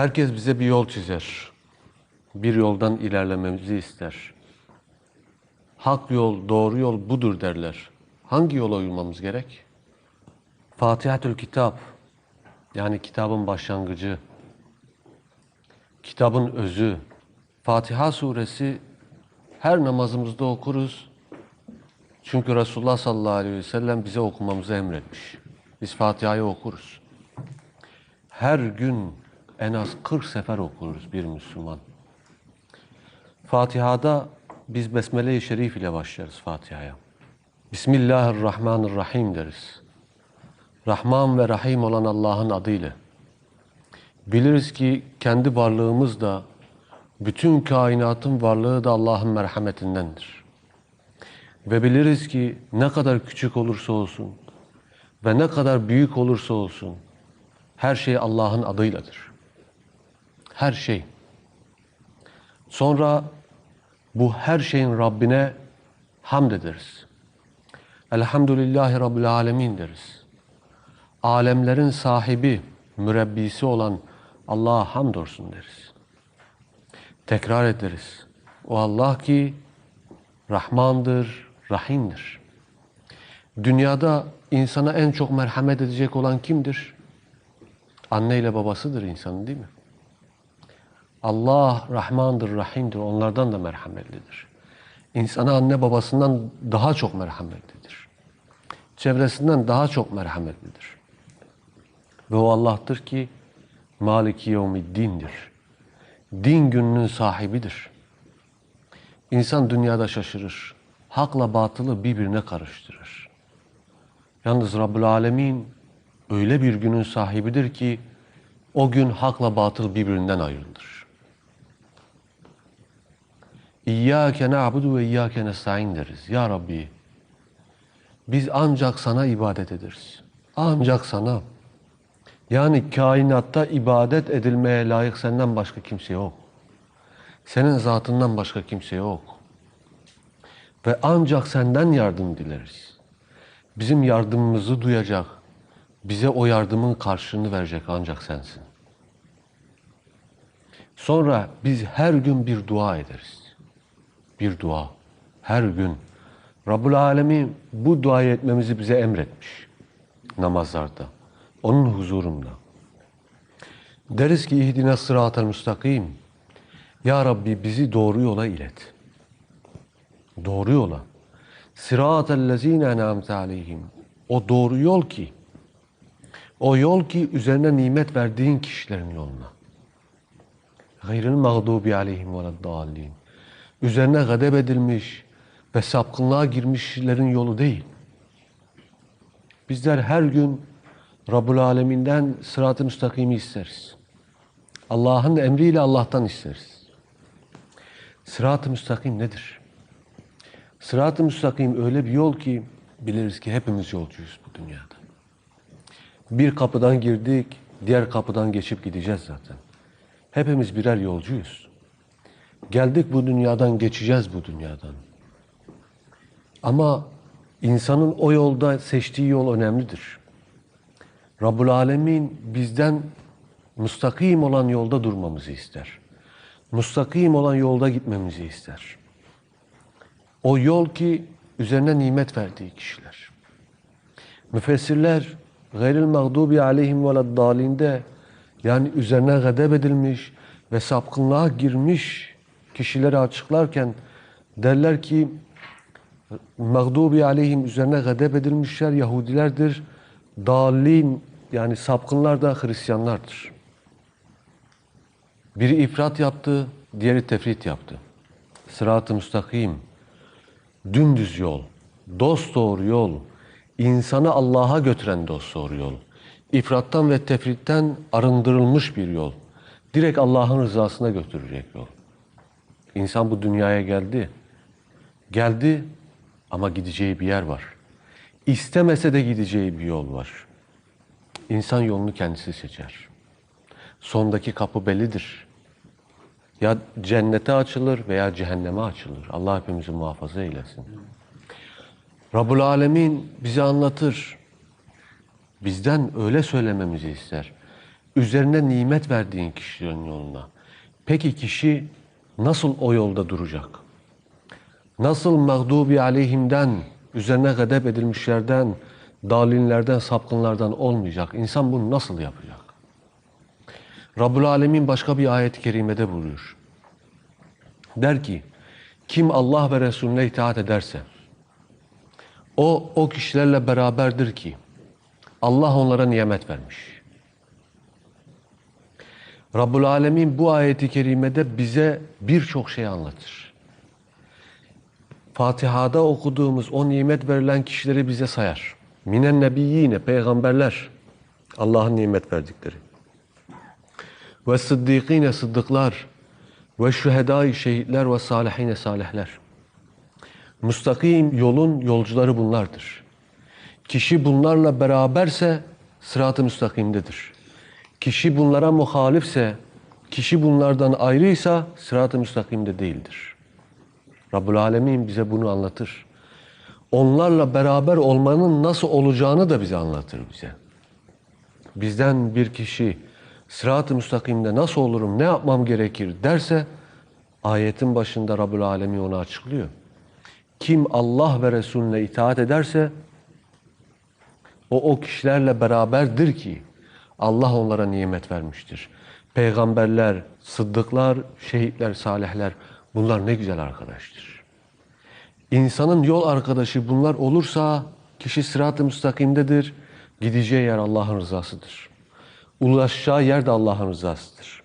Herkes bize bir yol çizer. Bir yoldan ilerlememizi ister. Hak yol, doğru yol budur derler. Hangi yola uymamız gerek? Fatihatül Kitap, yani kitabın başlangıcı, kitabın özü. Fatiha suresi her namazımızda okuruz. Çünkü Resulullah sallallahu aleyhi ve sellem bize okumamızı emretmiş. Biz Fatiha'yı okuruz. Her gün en az 40 sefer okuruz bir Müslüman. Fatiha'da biz Besmele-i Şerif ile başlarız Fatiha'ya. Bismillahirrahmanirrahim deriz. Rahman ve Rahim olan Allah'ın adıyla. Biliriz ki kendi varlığımız da, bütün kainatın varlığı da Allah'ın merhametindendir. Ve biliriz ki ne kadar küçük olursa olsun ve ne kadar büyük olursa olsun her şey Allah'ın adıyladır. Her şey. Sonra bu her şeyin Rabbine hamd ederiz. Elhamdülillahi Rabbil Alemin deriz. Alemlerin sahibi, mürebbisi olan Allah'a hamdolsun deriz. Tekrar ederiz. O Allah ki Rahmandır, Rahim'dir. Dünyada insana en çok merhamet edecek olan kimdir? Anne ile babasıdır insanın değil mi? Allah Rahmandır, Rahim'dir. Onlardan da merhametlidir. İnsana anne babasından daha çok merhametlidir. Çevresinden daha çok merhametlidir. Ve o Allah'tır ki Maliki Yevmiddin'dir. Din gününün sahibidir. İnsan dünyada şaşırır. Hakla batılı birbirine karıştırır. Yalnız Rabbül Alemin öyle bir günün sahibidir ki o gün hakla batıl birbirinden ayrılır. İyyâke na'budu ve iyyâke nesta'in deriz. Ya Rabbi biz ancak sana ibadet ederiz. Ancak sana. Yani kainatta ibadet edilmeye layık senden başka kimse yok. Senin zatından başka kimse yok. Ve ancak senden yardım dileriz. Bizim yardımımızı duyacak, bize o yardımın karşılığını verecek ancak sensin. Sonra biz her gün bir dua ederiz. Bir dua. Her gün. Rabbul Alemin bu duayı etmemizi bize emretmiş. Namazlarda. Onun huzurunda. Deriz ki ihdine sıratel müstakim. Ya Rabbi bizi doğru yola ilet. Doğru yola. Sıratel lezine en'amte aleyhim. O doğru yol ki, o yol ki üzerine nimet verdiğin kişilerin yoluna. Gayril mağdubi aleyhim veleddallin. Üzerine gadep edilmiş ve sapkınlığa girmişlerin yolu değil. Bizler her gün Rabbul Alemin'den sırat-ı müstakimi isteriz. Allah'ın emriyle Allah'tan isteriz. Sırat-ı müstakim nedir? Sırat-ı müstakim öyle bir yol ki biliriz ki hepimiz yolcuyuz bu dünyada. Bir kapıdan girdik, diğer kapıdan geçip gideceğiz zaten. Hepimiz birer yolcuyuz. Geldik bu dünyadan, geçeceğiz bu dünyadan. Ama insanın o yolda seçtiği yol önemlidir. Rabbul Alemin bizden müstakim olan yolda durmamızı ister. Müstakim olan yolda gitmemizi ister. O yol ki üzerine nimet verdiği kişiler. Müfessirler gayril mağdubi aleyhim veleddalinde yani üzerine gadep edilmiş ve sapkınlığa girmiş kişileri açıklarken derler ki mağdubi aleyhim üzerine gadep edilmişler Yahudilerdir. Dalin yani sapkınlar da Hristiyanlardır. Biri ifrat yaptı, diğeri tefrit yaptı. Sırat-ı müstakim, dümdüz yol, dost doğru yol, insanı Allah'a götüren dost doğru yol. İfrattan ve tefritten arındırılmış bir yol. Direkt Allah'ın rızasına götürecek yol. İnsan bu dünyaya geldi. Geldi ama gideceği bir yer var. İstemese de gideceği bir yol var. İnsan yolunu kendisi seçer. Sondaki kapı bellidir. Ya cennete açılır veya cehenneme açılır. Allah hepimizi muhafaza eylesin. Rabbul Alemin bize anlatır. Bizden öyle söylememizi ister. Üzerine nimet verdiğin kişilerin yoluna. Peki kişi nasıl o yolda duracak? Nasıl mağdubi aleyhimden, üzerine gadep edilmişlerden, dalinlerden, sapkınlardan olmayacak? İnsan bunu nasıl yapacak? Rabbul Alemin başka bir ayet-i kerimede buyuruyor. Der ki, kim Allah ve Resulüne itaat ederse, o, o kişilerle beraberdir ki, Allah onlara nimet vermiş. Rabbul Alemin bu ayeti kerimede bize birçok şey anlatır. Fatiha'da okuduğumuz o nimet verilen kişileri bize sayar. Minen nebiyyine, peygamberler, Allah'ın nimet verdikleri. Ve sıddikine, sıddıklar, ve şühedai, şehitler ve salihine, salihler. Müstakim yolun yolcuları bunlardır. Kişi bunlarla beraberse sırat-ı müstakimdedir. Kişi bunlara muhalifse, kişi bunlardan ayrıysa sırat-ı müstakimde değildir. Rabbul Alemin bize bunu anlatır. Onlarla beraber olmanın nasıl olacağını da bize anlatır bize. Bizden bir kişi sırat-ı müstakimde nasıl olurum, ne yapmam gerekir derse ayetin başında Rabbul Alemin onu açıklıyor. Kim Allah ve Resulüne itaat ederse o o kişilerle beraberdir ki Allah onlara nimet vermiştir. Peygamberler, sıddıklar, şehitler, salihler bunlar ne güzel arkadaştır. İnsanın yol arkadaşı bunlar olursa kişi sırat-ı müstakimdedir. Gideceği yer Allah'ın rızasıdır. Ulaşacağı yer de Allah'ın rızasıdır.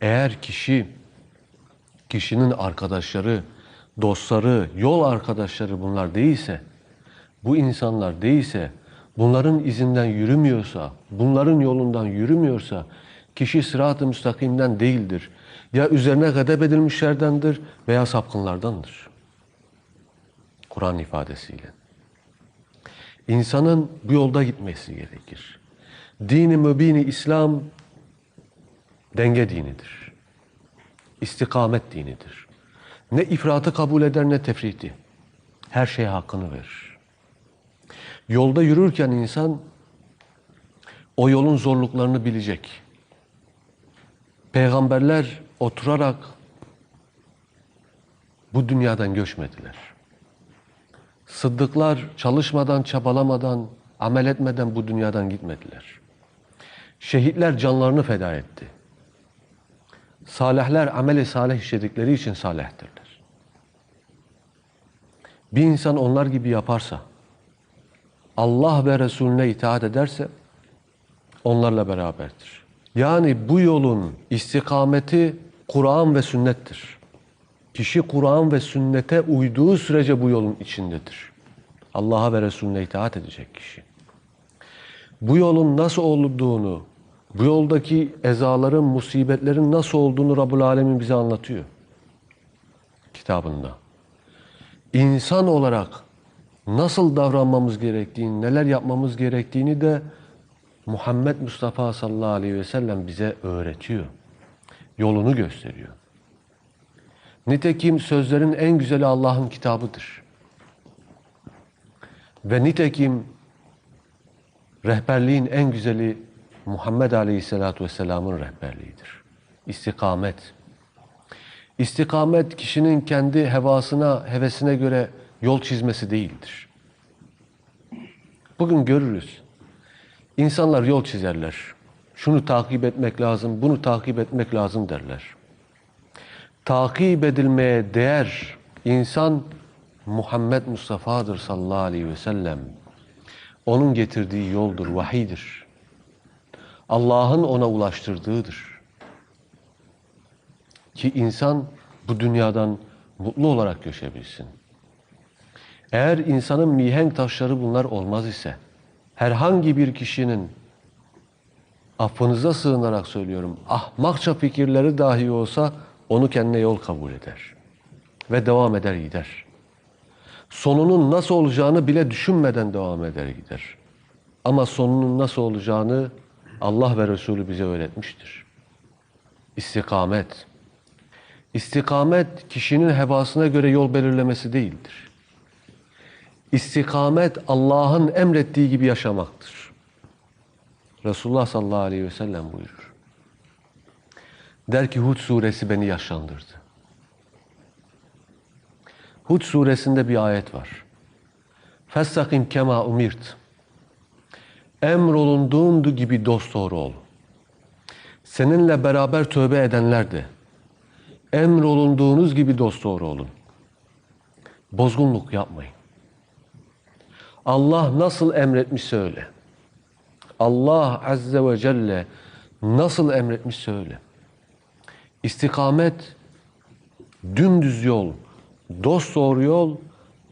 Eğer kişi kişinin arkadaşları, dostları, yol arkadaşları bunlar değilse, bu insanlar değilse, bunların izinden yürümüyorsa, bunların yolundan yürümüyorsa, kişi sırat-ı müstakimden değildir. Ya üzerine gadep edilmişlerdendir veya sapkınlardandır. Kur'an ifadesiyle. İnsanın bu yolda gitmesi gerekir. Dini mübini İslam denge dinidir. İstikamet dinidir. Ne ifratı kabul eder ne tefriti. Her şeye hakkını verir. Yolda yürürken insan o yolun zorluklarını bilecek. Peygamberler oturarak bu dünyadan göçmediler. Sıddıklar çalışmadan, çabalamadan, amel etmeden bu dünyadan gitmediler. Şehitler canlarını feda etti. Salihler ameli salih işledikleri için salihtirler. Bir insan onlar gibi yaparsa, Allah ve Resulüne itaat ederse onlarla beraberdir. Yani bu yolun istikameti Kur'an ve sünnettir. Kişi Kur'an ve sünnete uyduğu sürece bu yolun içindedir. Allah'a ve Resulüne itaat edecek kişi. Bu yolun nasıl olduğunu, bu yoldaki ezaların, musibetlerin nasıl olduğunu Rabbul Alemin bize anlatıyor. Kitabında. İnsan olarak nasıl davranmamız gerektiğini, neler yapmamız gerektiğini de Muhammed Mustafa sallallahu aleyhi ve sellem bize öğretiyor. Yolunu gösteriyor. Nitekim sözlerin en güzeli Allah'ın kitabıdır. Ve nitekim rehberliğin en güzeli Muhammed Aleyhisselatü Vesselam'ın rehberliğidir. İstikamet. İstikamet kişinin kendi hevasına, hevesine göre yol çizmesi değildir. Bugün görürüz. İnsanlar yol çizerler. Şunu takip etmek lazım, bunu takip etmek lazım derler. Takip edilmeye değer insan Muhammed Mustafa'dır sallallahu aleyhi ve sellem. Onun getirdiği yoldur, vahidir. Allah'ın ona ulaştırdığıdır. Ki insan bu dünyadan mutlu olarak göçebilsin. Eğer insanın mihenk taşları bunlar olmaz ise, herhangi bir kişinin affınıza sığınarak söylüyorum, ahmakça fikirleri dahi olsa onu kendine yol kabul eder. Ve devam eder gider. Sonunun nasıl olacağını bile düşünmeden devam eder gider. Ama sonunun nasıl olacağını Allah ve Resulü bize öğretmiştir. İstikamet. İstikamet kişinin hevasına göre yol belirlemesi değildir. İstikamet Allah'ın emrettiği gibi yaşamaktır. Resulullah sallallahu aleyhi ve sellem buyurur. Der ki Hud suresi beni yaşlandırdı. Hud suresinde bir ayet var. Festakim kema umirt. Emrolunduğun gibi dosdoğru ol. Seninle beraber tövbe edenler de emrolunduğunuz gibi dosdoğru olun. Bozgunluk yapmayın. Allah nasıl emretmişse öyle. Allah Azze ve Celle nasıl emretmişse öyle. İstikamet, dümdüz yol, dost doğru yol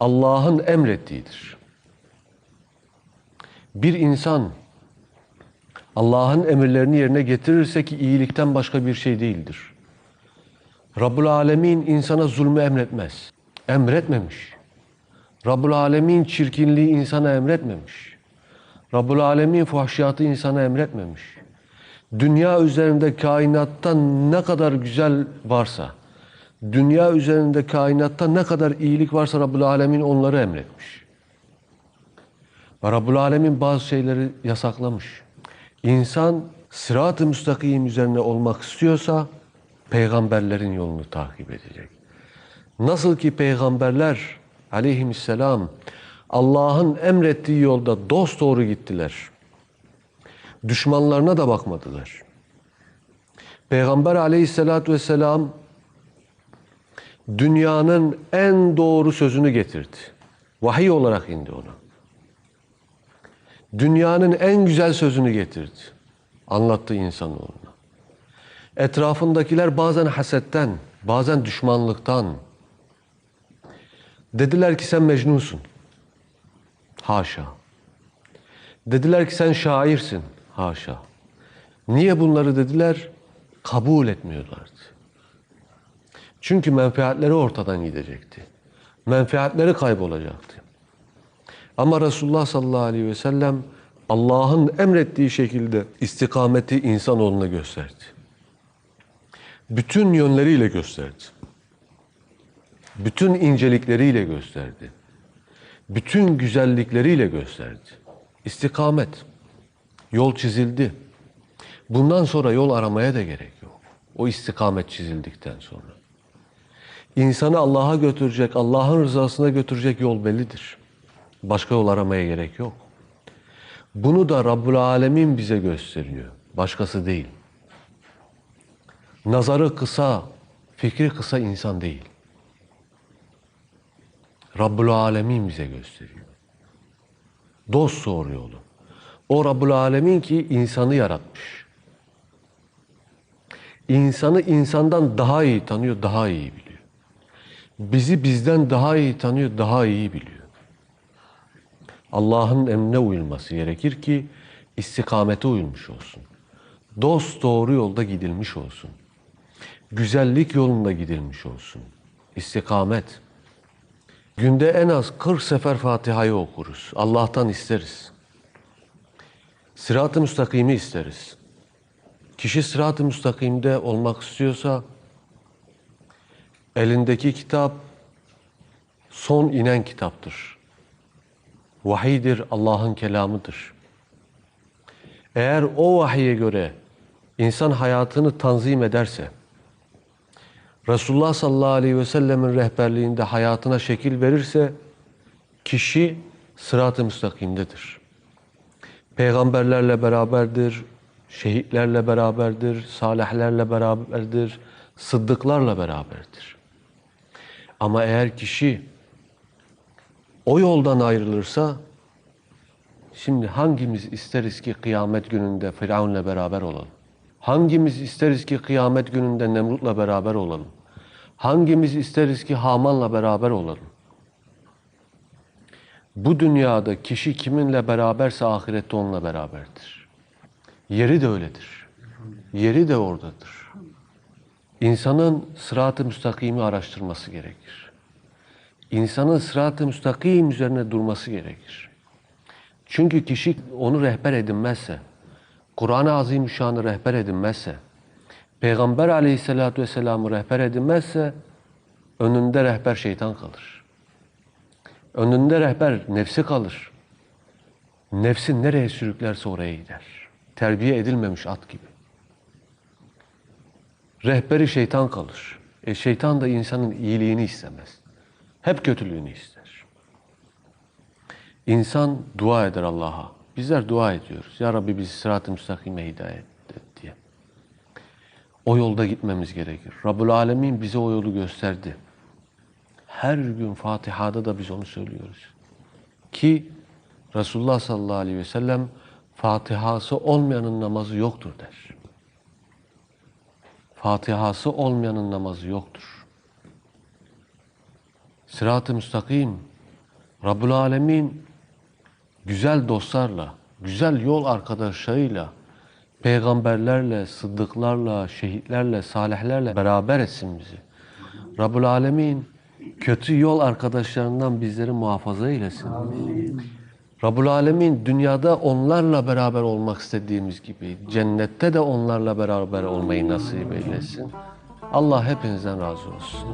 Allah'ın emrettiğidir. Bir insan Allah'ın emirlerini yerine getirirse ki iyilikten başka bir şey değildir. Rabbul Alemin insana zulmü emretmez. Emretmemiş. Rabbul Alemin çirkinliği insana emretmemiş. Rabbul Alemin fuhşiyatı insana emretmemiş. Dünya üzerinde kainatta ne kadar güzel varsa, dünya üzerinde kainatta ne kadar iyilik varsa Rabbul Alemin onları emretmiş. Ve Rabbul Alemin bazı şeyleri yasaklamış. İnsan sırat-ı müstakim üzerine olmak istiyorsa peygamberlerin yolunu takip edecek. Nasıl ki peygamberler aleyhisselam Allah'ın emrettiği yolda dost doğru gittiler. Düşmanlarına da bakmadılar. Peygamber aleyhissalatü vesselam dünyanın en doğru sözünü getirdi. Vahiy olarak indi ona. Dünyanın en güzel sözünü getirdi. Anlattı insanoğluna. Etrafındakiler bazen hasetten, bazen düşmanlıktan. Dediler ki sen mecnunsun. Haşa. Dediler ki sen şairsin. Haşa. Niye bunları dediler? Kabul etmiyorlardı. Çünkü menfaatleri ortadan gidecekti. Menfaatleri kaybolacaktı. Ama Resulullah sallallahu aleyhi ve sellem Allah'ın emrettiği şekilde istikameti insanoğluna gösterdi. Bütün yönleriyle gösterdi. Bütün incelikleriyle gösterdi. Bütün güzellikleriyle gösterdi. İstikamet. Yol çizildi. Bundan sonra yol aramaya da gerek yok. O istikamet çizildikten sonra. İnsanı Allah'a götürecek, Allah'ın rızasına götürecek yol bellidir. Başka yol aramaya gerek yok. Bunu da Rabbul Alemin bize gösteriyor. Başkası değil. Nazarı kısa, fikri kısa insan değil. Rabbul Alemin bize gösteriyor. Dost doğru yolu. O Rabbul Alemin ki insanı yaratmış. İnsanı insandan daha iyi tanıyor, daha iyi biliyor. Bizi bizden daha iyi tanıyor, daha iyi biliyor. Allah'ın emrine uyulması gerekir ki istikamete uyulmuş olsun. Dost doğru yolda gidilmiş olsun. Güzellik yolunda gidilmiş olsun. İstikamet. Günde en az 40 sefer Fatiha'yı okuruz. Allah'tan isteriz. Sırat-ı müstakimi isteriz. Kişi sırat-ı müstakimde olmak istiyorsa elindeki kitap son inen kitaptır. Vahiydir, Allah'ın kelamıdır. Eğer o vahiye göre insan hayatını tanzim ederse, Resulullah sallallahu aleyhi ve sellemin rehberliğinde hayatına şekil verirse, kişi sırat-ı müstakimdedir. Peygamberlerle beraberdir, şehitlerle beraberdir, salihlerle beraberdir, sıddıklarla beraberdir. Ama eğer kişi o yoldan ayrılırsa, şimdi hangimiz isteriz ki kıyamet gününde Firavun'la beraber olalım? Hangimiz isteriz ki kıyamet gününde Nemrut'la beraber olalım? Hangimiz isteriz ki Haman'la beraber olalım? Bu dünyada kişi kiminle beraberse ahirette onunla beraberdir. Yeri de öyledir. Yeri de oradadır. İnsanın sırat-ı müstakimi araştırması gerekir. İnsanın sırat-ı müstakim üzerine durması gerekir. Çünkü kişi onu rehber edinmezse, Kur'an-ı Azimüşşan'ı rehber edinmezse, Peygamber aleyhissalatü vesselam'ı rehber edinmezse, önünde rehber şeytan kalır. Önünde rehber nefsi kalır. Nefsin nereye sürüklerse oraya gider. Terbiye edilmemiş at gibi. Rehberi şeytan kalır. E şeytan da insanın iyiliğini istemez. Hep kötülüğünü ister. İnsan dua eder Allah'a. Bizler dua ediyoruz. Ya Rabbi bizi sırat-ı müstakime hidayet. O yolda gitmemiz gerekir. Rabbul Alemin bize o yolu gösterdi. Her gün Fatiha'da da biz onu söylüyoruz. Ki Resulullah sallallahu aleyhi ve sellem Fatihası olmayanın namazı yoktur der. Fatihası olmayanın namazı yoktur. Sırat-ı müstakim, Rabbul Alemin güzel dostlarla, güzel yol arkadaşlarıyla, peygamberlerle, sıddıklarla, şehitlerle, salihlerle beraber etsin bizi. Rabbul Alemin kötü yol arkadaşlarından bizleri muhafaza eylesin. Rabbul Alemin dünyada onlarla beraber olmak istediğimiz gibi cennette de onlarla beraber olmayı nasip eylesin. Allah hepinizden razı olsun.